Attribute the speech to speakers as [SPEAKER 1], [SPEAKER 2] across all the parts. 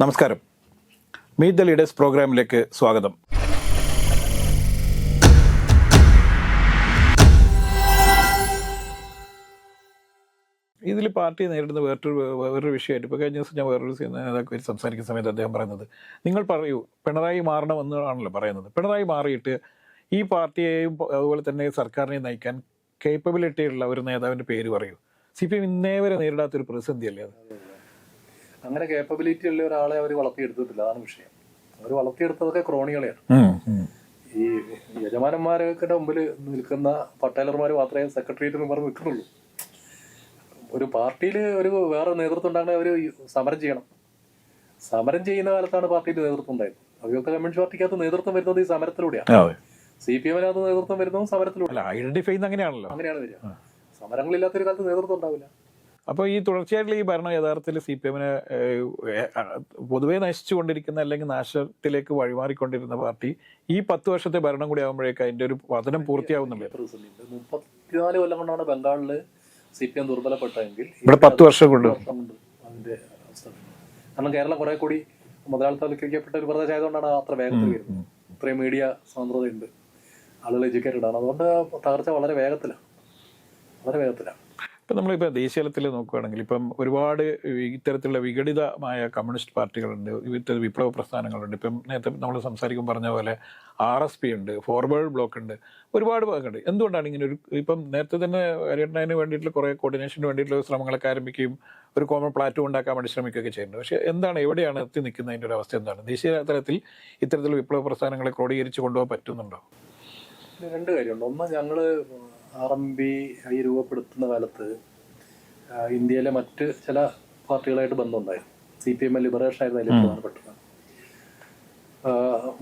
[SPEAKER 1] നമസ്കാരം. Meet the leaders പ്രോഗ്രാമിലേക്ക് സ്വാഗതം. ഇതിൽ പാർട്ടി നേരിടുന്ന വേറൊരു വേറൊരു വിഷയമായിട്ട് ഇപ്പോൾ കഴിഞ്ഞ ദിവസം ഞാൻ വേറൊരു നേതാക്കൾ സംസാരിക്കുന്ന സമയത്ത് അദ്ദേഹം പറയുന്നത് നിങ്ങൾ പറയൂ പിണറായി മാറണമെന്നാണല്ലോ പറയുന്നത്. പിണറായി മാറിയിട്ട് ഈ പാർട്ടിയെയും അതുപോലെ തന്നെ സർക്കാരിനെയും നയിക്കാൻ കേപ്പബിലിറ്റി ഉള്ള ഒരു നേതാവിന്റെ പേര് പറയൂ. സി പി എം ഇന്നേ വരെ നേരിടാത്തൊരു പ്രതിസന്ധിയല്ലേ അത്?
[SPEAKER 2] അങ്ങനെ കേപ്പബിലിറ്റി ഉള്ള ഒരാളെ അവർ വളർത്തിയെടുത്തിട്ടില്ല. അതാണ് വിഷയം. അവർ വളർത്തിയെടുത്തതൊക്കെ ക്രോണികളെയാണ്. ഈ യജമാനന്മാരൊക്കെ മുമ്പിൽ നിൽക്കുന്ന പട്ടേലർമാർ മാത്രമേ സെക്രട്ടേറിയറ്റ് മെമ്പർ നിൽക്കുന്നുള്ളൂ. ഒരു പാർട്ടിയിൽ ഒരു വേറെ നേതൃത്വം ഉണ്ടാകണേ അവർ സമരം ചെയ്യണം. സമരം ചെയ്യുന്ന കാലത്താണ് പാർട്ടിയിൽ നേതൃത്വം ഉണ്ടായത്. അഭിയോക്ത കമ്മ്യൂണിസ്റ്റ് പാർട്ടിക്കകത്ത് നേതൃത്വം വരുന്നത് ഈ സമരത്തിലൂടെയാണ്. സി പി എമ്മിനകത്ത് നേതൃത്വം വരുന്നതും സമരത്തിലൂടെ
[SPEAKER 1] ഐഡന്റിഫൈ അങ്ങനെയാണല്ലോ.
[SPEAKER 2] അങ്ങനെയാണ് വരിക. സമരങ്ങളില്ലാത്തൊരു കാലത്ത് നേതൃത്വം ഉണ്ടാവില്ല.
[SPEAKER 1] അപ്പോൾ ഈ തുടർച്ചയായിട്ടുള്ള ഈ ഭരണം യഥാർത്ഥത്തിൽ സി പി എമ്മിനെ പൊതുവെ നശിച്ചുകൊണ്ടിരിക്കുന്ന അല്ലെങ്കിൽ നാശത്തിലേക്ക് വഴിമാറിക്കൊണ്ടിരുന്ന പാർട്ടി ഈ പത്ത് വർഷത്തെ ഭരണം കൂടി ആകുമ്പോഴേക്ക് അതിന്റെ ഒരു പതനം പൂർത്തിയാവുന്നുണ്ട്.
[SPEAKER 2] മുപ്പത്തിനാല് കൊല്ലം കൊണ്ടാണ് ബംഗാളിൽ സി പി എം ദുർബലപ്പെട്ടതെങ്കിൽ
[SPEAKER 1] ഇവിടെ പത്ത് വർഷം കൊണ്ട്.
[SPEAKER 2] അതിന്റെ അവസ്ഥ. കാരണം കേരളം കുറെ കൂടി മുതലാളിത്തവൽക്കരിക്കപ്പെട്ട ഒരു പ്രദേശമായതുകൊണ്ടാണ് അത്ര വേഗത്തിൽ വരുന്നത്. ഇത്രയും മീഡിയ സാന്ദ്രതയുണ്ട്. ആളുകൾ എഡ്യൂക്കേറ്റഡ് ആണ്. അതുകൊണ്ട് തകർച്ച വളരെ വേഗത്തിലാണ്. വളരെ വേഗത്തിലാണ്.
[SPEAKER 1] ഇപ്പം നമ്മളിപ്പോൾ ദേശീയതലത്തിൽ നോക്കുകയാണെങ്കിൽ ഇപ്പം ഒരുപാട് ഇത്തരത്തിലുള്ള വിഘടിതമായ കമ്മ്യൂണിസ്റ്റ് പാർട്ടികളുണ്ട് ഇത്തരം വിപ്ലവ പ്രസ്ഥാനങ്ങളുണ്ട്. ഇപ്പം നേരത്തെ നമ്മൾ സംസാരിക്കുമ്പോൾ പറഞ്ഞ പോലെ ആർ എസ് പി ഉണ്ട് ഫോർവേഡ് ബ്ലോക്ക് ഉണ്ട് ഒരുപാട് ഭാഗമുണ്ട് എന്തുകൊണ്ടാണ് ഇങ്ങനെ ഒരു ഇപ്പം നേരത്തെ തന്നെ അരിയണ്ണന് വേണ്ടിയിട്ടുള്ള കുറേ കോർഡിനേഷന് വേണ്ടിയിട്ടുള്ള ശ്രമങ്ങളൊക്കെ ആരംഭിക്കുകയും ഒരു കോമൺ പ്ലാറ്റ്ഫോം ഉണ്ടാക്കാൻ വേണ്ടി ശ്രമിക്കുകയൊക്കെ ചെയ്യുന്നുണ്ട്. പക്ഷേ എന്താണ് എവിടെയാണ് എത്തി നിൽക്കുന്നതിന്റെ ഒരു അവസ്ഥ എന്താണ്? ദേശീയ തലത്തിൽ ഇത്തരത്തിലുള്ള വിപ്ലവ പ്രസ്ഥാനങ്ങളെ ക്രോഡീകരിച്ച് കൊണ്ടുപോകാൻ പറ്റുന്നുണ്ടോ?
[SPEAKER 2] രണ്ട് കാര്യമുണ്ട്. ഒന്ന് ഞങ്ങൾ ആർ എം ബി ഐ രൂപപ്പെടുത്തുന്ന കാലത്ത് ഇന്ത്യയിലെ മറ്റ് ചില പാർട്ടികളായിട്ട് ബന്ധമുണ്ടായിരുന്നു സി പി എം ലിബറേഷൻ ആയിരുന്നു അതിൽ പ്രധാനപ്പെട്ടത്.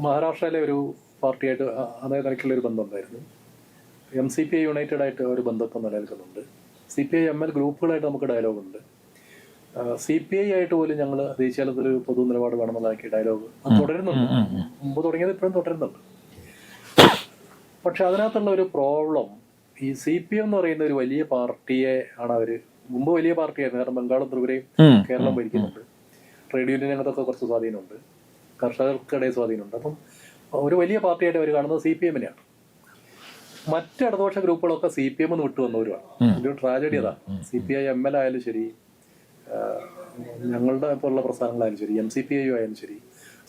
[SPEAKER 2] മഹാരാഷ്ട്രയിലെ ഒരു പാർട്ടിയായിട്ട് അതേ നിലയ്ക്കുള്ള ഒരു ബന്ധമുണ്ടായിരുന്നു. M C P I united ആയിട്ട് ഒരു ബന്ധത്വം നിലനിൽക്കുന്നുണ്ട്. C P I M L ഗ്രൂപ്പുകളായിട്ട് നമുക്ക് ഡയലോഗ് ഉണ്ട്. സി പി ഐ ആയിട്ട് പോലും ഞങ്ങൾ ദേശീയതലത്തിൽ ഒരു പൊതു നിലപാട് വേണമെന്നുള്ളതാക്കി ഡയലോഗ് അത് തുടരുന്നുണ്ട്. മുമ്പ് തുടങ്ങിയത് ഇപ്പോഴും തുടരുന്നുണ്ട്. പക്ഷെ അതിനകത്തുള്ള ഒരു പ്രോബ്ലം ഈ സി പി എം എന്ന് പറയുന്ന ഒരു വലിയ പാർട്ടിയെ ആണ് അവർ. മുമ്പ് വലിയ പാർട്ടിയായിരുന്നു. കാരണം ബംഗാളും ത്രിപുരയും കേരളം ഭരിക്കുന്നുണ്ട്. ട്രേഡ് യൂണിയൻ രംഗത്തൊക്കെ കുറച്ച് സ്വാധീനമുണ്ട്. കർഷകർക്കിടയിൽ സ്വാധീനമുണ്ട്. അപ്പം ഒരു വലിയ പാർട്ടിയായിട്ട് അവർ കാണുന്നത് സി പി എമ്മിനെയാണ് മറ്റ് ഇടതുപക്ഷ ഗ്രൂപ്പുകളൊക്കെ സി പി എം എന്ന് വിട്ടു വന്നവരുമാണ്. ഒരു ട്രാജഡി അതാണ്. C P I M L ആയാലും ശരി ഞങ്ങളുടെ പോലുള്ള പ്രസ്ഥാനങ്ങളായാലും ശരി എം സി പി ഐ ആയാലും ശരി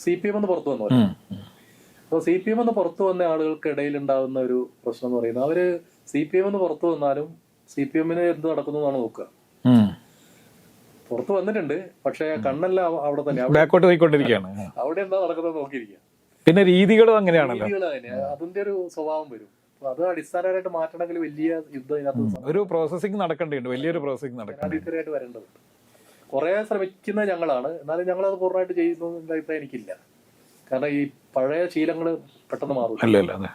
[SPEAKER 2] സി പി എം എന്ന് പുറത്തു വന്നവരാണ്. അപ്പോൾ സി പി എം എന്ന് പുറത്തു വന്ന ആളുകൾക്കിടയിൽ ഉണ്ടാകുന്ന ഒരു പ്രശ്നം എന്ന് പറയുന്നത് അവർ സി പി എം എന്ന് പുറത്തു വന്നാലും സി പി എമ്മിന് എന്ത് നടക്കുന്നു എന്നാണ് നോക്കുക. പുറത്തു വന്നിട്ടുണ്ട് പക്ഷെ കണ്ണല്ല അവിടെ തന്നെ. അവിടെ-
[SPEAKER 1] ബാക്കോട്ട് പോയിക്കൊണ്ടിരിക്കുകയാണ്.
[SPEAKER 2] അവിടെ എന്താ നടക്കുന്നത് നോക്കിയിരിക്കുക.
[SPEAKER 1] പിന്നെ രീതികളും അങ്ങനെയാണല്ലോ
[SPEAKER 2] അതിന്റെ ഒരു സ്വഭാവം വരും. അത് അടിസ്ഥാനപരമായിട്ട് മാറ്റണമെങ്കിൽ വലിയ യുദ്ധം ഇതിനകത്ത്
[SPEAKER 1] ഒരു പ്രോസസ്സിംഗ് നടക്കേണ്ടതുണ്ട്. വലിയൊരു പ്രോസസ്സിംഗ്
[SPEAKER 2] അടിത്തരമായിട്ട് വരേണ്ടതുണ്ട്. കുറെ ശ്രമിക്കുന്ന ഞങ്ങളാണ്. എന്നാലും ഞങ്ങൾ അത് പൂർണമായിട്ട് ചെയ്യുന്നു അഭിപ്രായം എനിക്കില്ല. കാരണം ഈ പഴയ ശീലങ്ങൾ പെട്ടെന്ന് മാറും
[SPEAKER 1] അല്ല അല്ല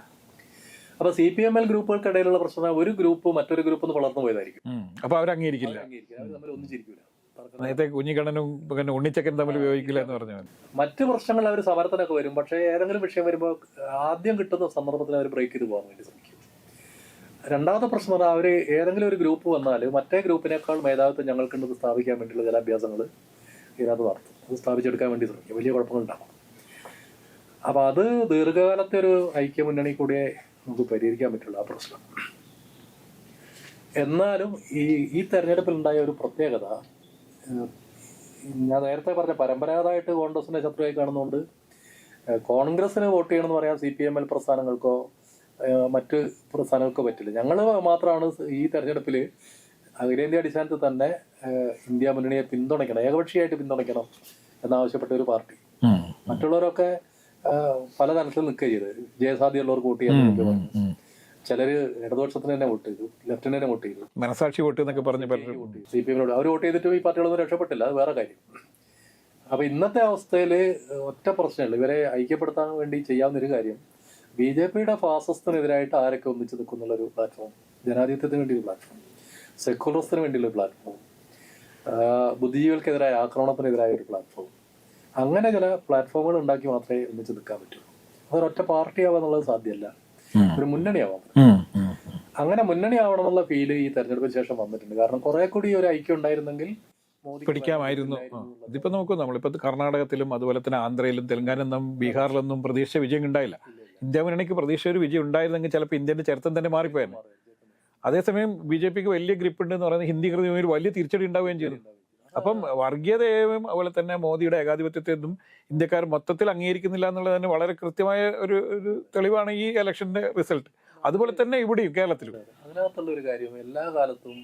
[SPEAKER 2] അപ്പൊ സി പി എം എൽ ഗ്രൂപ്പുകൾക്കിടയിലുള്ള പ്രശ്നം ഒരു ഗ്രൂപ്പ് മറ്റൊരു ഗ്രൂപ്പ് ഒന്ന് വളർന്നു പോയതായിരിക്കും.
[SPEAKER 1] അപ്പൊ
[SPEAKER 2] അവർ തമ്മിൽ ഒന്നിച്ചിരിക്കൂല തർക്കം.
[SPEAKER 1] നേരത്തെ കുഞ്ഞിക്കണ്ണനും പിന്നെ ഉണ്ണിച്ചക്കൻ തമ്മിൽ ഉപയോഗിക്കില്ല എന്ന് പറഞ്ഞു
[SPEAKER 2] മറ്റു പ്രശ്നങ്ങൾ അവർ സമരത്തിനൊക്കെ വരും. പക്ഷേ ഏതെങ്കിലും വിഷയം വരുമ്പോൾ ആദ്യം കിട്ടുന്ന സന്ദർഭത്തിൽ അവർ ബ്രേക്ക് ചെയ്ത് പോകാൻ വേണ്ടി ശ്രമിക്കും. രണ്ടാമത്തെ പ്രശ്നം അവർ ഏതെങ്കിലും ഒരു ഗ്രൂപ്പ് വന്നാൽ മറ്റേ ഗ്രൂപ്പിനേക്കാൾ മേധാവിത്വം ഞങ്ങൾക്കുള്ളത് സ്ഥാപിക്കാൻ വേണ്ടിയുള്ള ചില അഭ്യാസങ്ങൾ ഇതിനകത്ത് നടത്തും. അത് സ്ഥാപിച്ചെടുക്കാൻ വേണ്ടി ശ്രമിക്കും. വലിയ കുഴപ്പങ്ങളുണ്ടാവും അപ്പൊ അത് ദീർഘകാലത്തെ ഒരു ഐക്യ മുന്നണി കൂടിയേ നമുക്ക് പരിഹരിക്കാൻ പറ്റുള്ളൂ ആ പ്രശ്നം. എന്നാലും ഈ ഈ തെരഞ്ഞെടുപ്പിൽ ഉണ്ടായ ഒരു പ്രത്യേകത ഞാൻ നേരത്തെ പറഞ്ഞ പരമ്പരാഗതമായിട്ട് കോൺഗ്രസിനെ ശത്രുവായി കാണുന്നുണ്ട് കോൺഗ്രസിന് വോട്ട് ചെയ്യണമെന്ന് പറയാൻ സി പി എം എൽ പ്രസ്ഥാനങ്ങൾക്കോ മറ്റ് പ്രസ്ഥാനങ്ങൾക്കോ പറ്റില്ല. ഞങ്ങൾ മാത്രമാണ് ഈ തെരഞ്ഞെടുപ്പിൽ അഖിലേന്ത്യാ അടിസ്ഥാനത്തിൽ തന്നെ ഇന്ത്യ മുന്നണിയെ പിന്തുണയ്ക്കണം ഏകപക്ഷീയമായിട്ട് പിന്തുണയ്ക്കണം എന്നാവശ്യപ്പെട്ട ഒരു പാർട്ടി. മറ്റുള്ളവരൊക്കെ ഏഹ്, പല തലത്തിൽ നിൽക്കുക ചെയ്ത് ജയസാധ്യമുള്ളവർക്ക് വോട്ട് ചെയ്യാൻ. ചിലര് ഇടതുപക്ഷത്തിന് തന്നെ വോട്ട് ചെയ്തു ലെഫ്റ്റിന് തന്നെ വോട്ട് ചെയ്തു.
[SPEAKER 1] മനസാക്ഷി വോട്ട് എന്നൊക്കെ പറഞ്ഞു പലരും
[SPEAKER 2] സി പി എമ്മിനോട്. അവർ വോട്ട് ചെയ്തിട്ട് ഈ പാർട്ടികളൊന്നും രക്ഷപ്പെട്ടില്ല. അത് വേറെ കാര്യം. അപ്പൊ ഇന്നത്തെ അവസ്ഥയിൽ ഒറ്റ പ്രശ്നമുള്ളൂ ഇവരെ ഐക്യപ്പെടുത്താൻ വേണ്ടി ചെയ്യാവുന്ന ഒരു കാര്യം ബി ജെ പിയുടെ ഫാസിസത്തിനെതിരായിട്ട് ആരൊക്കെ ഒന്നിച്ച് നിൽക്കുന്നുള്ള ഒരു പ്ലാറ്റ്ഫോം ജനാധിപത്യത്തിന് വേണ്ടി ഒരു പ്ലാറ്റ്ഫോം സെക്യുലറിസത്തിന് വേണ്ടിയുള്ള പ്ലാറ്റ്ഫോം ബുദ്ധിജീവികൾക്കെതിരായ ആക്രമണത്തിനെതിരായ ഒരു പ്ലാറ്റ്ഫോം അങ്ങനെ ചില പ്ലാറ്റ്ഫോമുകൾ ഉണ്ടാക്കി മാത്രമേ ഒന്നിച്ച് നിൽക്കാൻ പറ്റൂ. ഒറ്റ പാർട്ടി ആവാന്നുള്ളത് സാധ്യമല്ല. ഒരു മുന്നണിയാവാൻ അങ്ങനെ മുന്നണി ആവണമെന്നുള്ള ഫീൽ ഈ തെരഞ്ഞെടുപ്പിന് ശേഷം വന്നിട്ടുണ്ട്. കാരണം കുറെ കൂടി ഒരു ഐക്യം ഉണ്ടായിരുന്നെങ്കിൽ
[SPEAKER 1] പിടിക്കാമായിരുന്നു. ഇതിപ്പോ നോക്കൂ നമ്മളിപ്പോ കർണാടകത്തിലും അതുപോലെ തന്നെ ആന്ധ്രയിലും തെലങ്കാനൊന്നും ബീഹാറിലൊന്നും പ്രതീക്ഷ വിജയം ഉണ്ടായില്ല. ഇന്ത്യ മുന്നണിക്ക് പ്രതീക്ഷ ഒരു വിജയം ഉണ്ടായിരുന്നെങ്കിൽ ചിലപ്പോൾ ഇന്ത്യന്റെ ചരിത്രം തന്നെ മാറിപ്പോയെന്ന് അതേസമയം ബി ജെ പിക്ക് വലിയ ഗ്രിപ്പ് ഉണ്ട് എന്ന് പറയുന്നത് ഹിന്ദി കൃതിയിൽ വലിയ തിരിച്ചടി ഉണ്ടാവുകയും ചെയ്തു. അപ്പം വർഗീയതയെയും അതുപോലെ തന്നെ മോദിയുടെ ഏകാധിപത്യത്തെയൊന്നും ഇന്ത്യക്കാർ മൊത്തത്തിൽ അംഗീകരിക്കുന്നില്ല എന്നുള്ളത് തന്നെ വളരെ കൃത്യമായ ഒരു ഒരു തെളിവാണ് ഈ ഇലക്ഷന്റെ റിസൾട്ട്. അതുപോലെ തന്നെ ഇവിടെയും കേരളത്തിലും.
[SPEAKER 2] അതിനകത്തുള്ള ഒരു കാര്യം എല്ലാ കാലത്തും